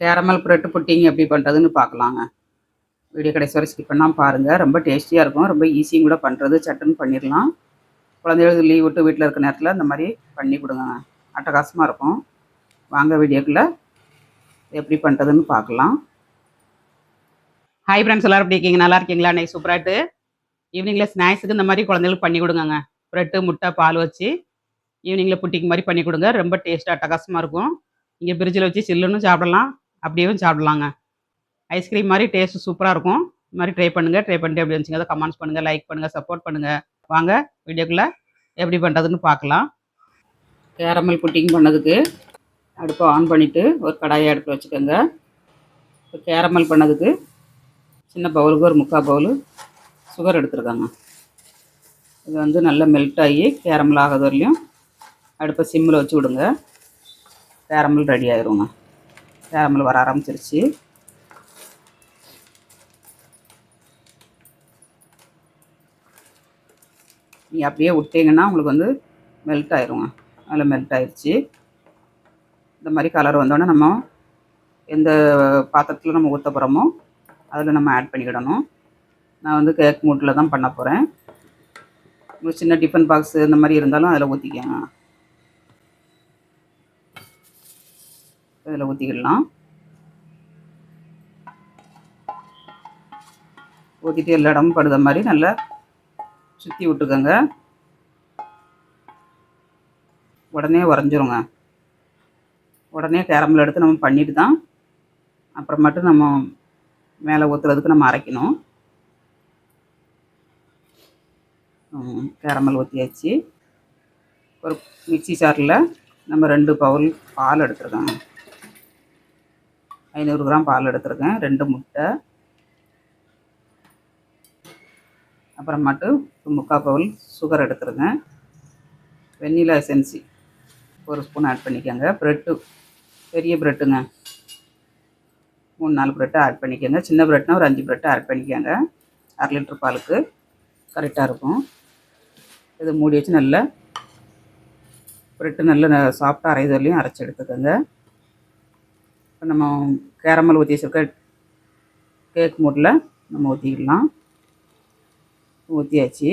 Caramel bread pudding எப்படி பண்ணுறதுன்னு பார்க்கலாங்க. வீடியோ கடைசி வரை ஸ்கிப் பண்ணால் பாருங்கள் ரொம்ப டேஸ்டியாக இருக்கும். ரொம்ப ஈஸியும் கூட பண்ணுறது சட்டுன்னு பண்ணிடலாம். குழந்தைகளுக்கு லீவ் விட்டு வீட்டில் இருக்க நேரத்தில் இந்த மாதிரி பண்ணி கொடுங்க. அட்டகாசமாக இருக்கும். வாங்க வீடியோக்குள்ளே எப்படி பண்ணுறதுன்னு பார்க்கலாம். ஹாய் ஃப்ரெண்ட்ஸ் எல்லோரும் எப்படி இருக்கீங்க? நல்லா இருக்கீங்களா? அன்றைக்கி சூப்பராகிட்டு ஈவினிங்கில் ஸ்நாக்ஸுக்கு இந்த மாதிரி குழந்தைகளுக்கு பண்ணி கொடுங்கங்க. ப்ரெட்டு முட்டை பால் வச்சு ஈவினிங்கில் புட்டிக்கு மாதிரி பண்ணி கொடுங்க. ரொம்ப டேஸ்ட்டாக அட்டகாசமாக இருக்கும். இங்கே ஃப்ரிட்ஜில் வச்சு சில்லுன்னு சாப்பிடலாம். அப்படியும் சாப்பிடலாங்க. ஐஸ்கிரீம் மாதிரி டேஸ்ட் சூப்பராக இருக்கும். இது மாதிரி ட்ரை பண்ணுங்கள் ட்ரை பண்ணிட்டு எப்படி வந்துச்சுங்க அதை கமெண்ட்ஸ் பண்ணுங்கள் லைக் பண்ணுங்கள் சப்போர்ட் பண்ணுங்கள் வாங்க வீடியோக்குள்ளே எப்படி பண்ணுறதுன்னு பார்க்கலாம். கேரமல் புட்டிங் பண்ணதுக்கு அடுப்பை ஆன் பண்ணிவிட்டு ஒரு கடாயை அடுப்பில் வச்சுக்கோங்க. இப்போ கேரமல் பண்ணதுக்கு சின்ன பவுலுக்கு ஒரு முக்கால் பவுலு சுகர் எடுத்துருக்காங்க. இது வந்து நல்லா மெல்ட் ஆகி கேரமல் ஆகாத வரலையும் அடுப்பை சிம்மில் வச்சு விடுங்க. கேரமல் ரெடி ஆயிருங்க. கேரமல் வர ஆரம்பிச்சிருச்சு. நீங்கள் அப்படியே விட்டீங்கன்னா உங்களுக்கு வந்து மெல்ட் ஆயிருங்க. அதில் மெல்ட் ஆயிடுச்சு இந்த மாதிரி கலர் வந்தோடனே நம்ம எந்த பாத்திரத்தில் நம்ம ஊற்ற போகிறோமோ அதில் நம்ம ஆட் பண்ணிக்கிடணும். நான் வந்து கேக் மூட்டில் தான் பண்ண போகிறேன் சின்ன டிஃபன் பாக்ஸு இந்த மாதிரி இருந்தாலும் அதில் ஊற்றிக்கங்க இதில் ஊற்றிக்கிடலாம் ஊற்றிட்டு எல்லா இடமும் படுத மாதிரி நல்லா சுற்றி விட்டுக்கோங்க. உடனே உறைஞ்சிருங்க. உடனே கேரமல் எடுத்து நம்ம பண்ணிட்டு தான் அப்புறமேட்டு நம்ம மேலே ஊற்றுறதுக்கு நம்ம அரைக்கணும். கேரமல் ஊற்றியாச்சு ஒரு மிக்சி சாரில் நம்ம ரெண்டு பவுல் பால் எடுத்துருக்கோங்க ஐநூறு கிராம் பால் எடுத்திருக்கேன் ரெண்டு முட்டை. அப்புறமாட்டு முக்கால் பவுல் சுகர் எடுத்துருக்கேன். வெண்ணிலா எசன்சி ஒரு ஸ்பூன் ஆட் பண்ணிக்கோங்க. ப்ரெட்டு பெரிய ப்ரெட்டுங்க மூணு நாலு ப்ரெட்டு ஆட் பண்ணிக்கோங்க. சின்ன ப்ரெட்னா ஒரு அஞ்சு ப்ரெட்டு ஆட் பண்ணிக்கோங்க. அரை லிட்ரு பாலுக்கு கரெக்டாக இருக்கும். இது மூடி வச்சு நல்லா ப்ரெட்டு நல்லா சாஃப்டாக அரைது அரைச்சி எடுத்துக்கோங்க. இப்போ நம்ம கேரமல் ஊற்றி வச்சுருக்க கேக் மூட்டில் நம்ம ஊற்றிக்கலாம் ஊற்றியாச்சு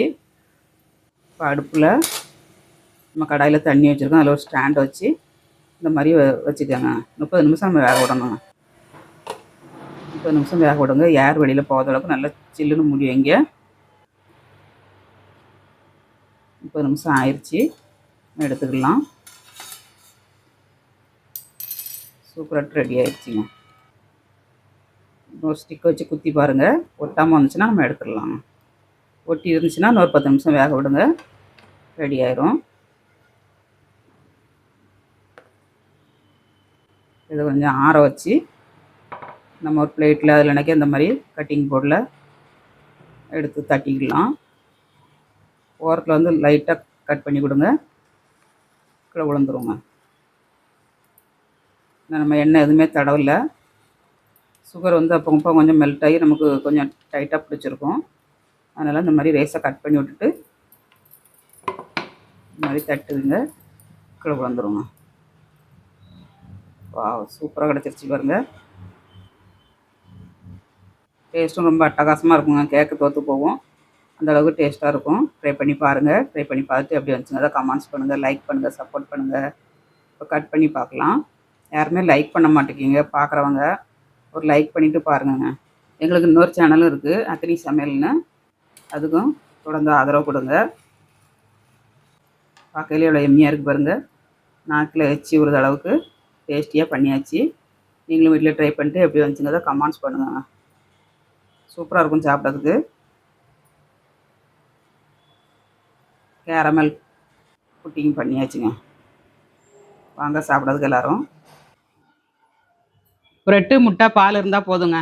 இப்போ அடுப்பில் நம்ம கடாயில் தண்ணி வச்சுருக்கோம். அதில் ஒரு ஸ்டாண்ட் வச்சு இந்த மாதிரி வச்சுக்கோங்க. முப்பது நிமிஷம் நம்ம வேக விடணும் முப்பது நிமிஷம் வேக விடுங்க. ஏர் வெளியில் போகாத அளவுக்கு நல்லா சில்லுன்னு முடியும் வைங்க. முப்பது நிமிஷம் ஆயிடுச்சு எடுத்துக்கலாம். சூப்பராக ரெடி ஆயிடுச்சுங்க. ஒரு ஸ்டிக் வச்சு குத்தி பாருங்கள் ஒட்டாமல் வந்துச்சுன்னா நம்ம எடுத்துடலாம். ஒட்டி இருந்துச்சுன்னா இன்னொரு பத்து நிமிஷம் வேக விடுங்க. ரெடி ஆயிரும். இதை கொஞ்சம் ஆற வச்சு நம்ம ஒரு பிளேட்டில் அதில் நினைக்க இந்த மாதிரி கட்டிங் போர்டில் எடுத்து தட்டிக்கலாம் ஓரத்தில் வந்து லைட்டாக கட் பண்ணி கொடுங்க. கீழே விழுந்துருங்க. நம்ம எண்ணெய் எதுவுமே தடவலை. சுகர் வந்து அப்போ கொஞ்சம் மெல்ட் ஆகி நமக்கு கொஞ்சம் டைட்டாக பிடிச்சிருக்கும். அதனால் இந்த மாதிரி ரேஸை கட் பண்ணி விட்டுட்டு இந்த மாதிரி தட்டுதுங்க. கீழே விழுந்துருங்க. வா சூப்பராக கிடச்சிருச்சு பாருங்கள் டேஸ்ட்டும் ரொம்ப அட்டகாசமாக இருக்குங்க. கேக்கு தோற்று போகும். அந்தளவுக்கு டேஸ்ட்டாக இருக்கும். ட்ரை பண்ணி பாருங்கள் ட்ரை பண்ணி பார்த்துட்டு எப்படி வந்துச்சுங்க அதை கமெண்ட்ஸ் பண்ணுங்கள் லைக் பண்ணுங்கள் சப்போர்ட் பண்ணுங்கள் இப்போ கட் பண்ணி பார்க்கலாம். யாருமே லைக் பண்ண மாட்டேங்கிங்க பார்க்குறவங்க ஒரு லைக் பண்ணிவிட்டு பாருங்கங்க. எங்களுக்கு இன்னொரு சேனலும் இருக்குது அக்னி சமையல்னு. அதுக்கும் தொடர்ந்து ஆதரவு கொடுங்க. பார்க்கையில எவ்வளோ எம்மியாக இருக்குது பாருங்கள் நாக்கில் வச்சு விடுற அளவுக்கு டேஸ்டியாக பண்ணியாச்சு. நீங்களும் வீட்டில் ட்ரை பண்ணிட்டு எப்படி வந்துச்சுங்கிறத கமெண்ட்ஸ் பண்ணுங்க சூப்பராக இருக்கும் சாப்பிட்றதுக்கு. கேரமல் புட்டிங் பண்ணியாச்சுங்க. வாங்க சாப்பிட்றதுக்கு எல்லோரும். ப்ரெட்டு முட்டை பால் இருந்தால் போதுங்க.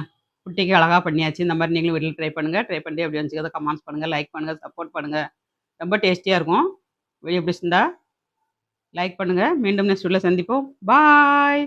குட்டிக்கு அழகாக பண்ணியாச்சு. இந்த மாதிரி நீங்களும் வீட்டில் ட்ரை பண்ணுங்கள் ட்ரை பண்ணி எப்படி வந்துச்சு கமெண்ட்ஸ் பண்ணுங்கள் லைக் பண்ணுங்கள் சப்போர்ட் பண்ணுங்கள் ரொம்ப டேஸ்டியாக இருக்கும். எப்படி இருந்தால் லைக் பண்ணுங்கள் மீண்டும் நெக்ஸ்ட் வீடியோவில் சந்திப்போம். பாய்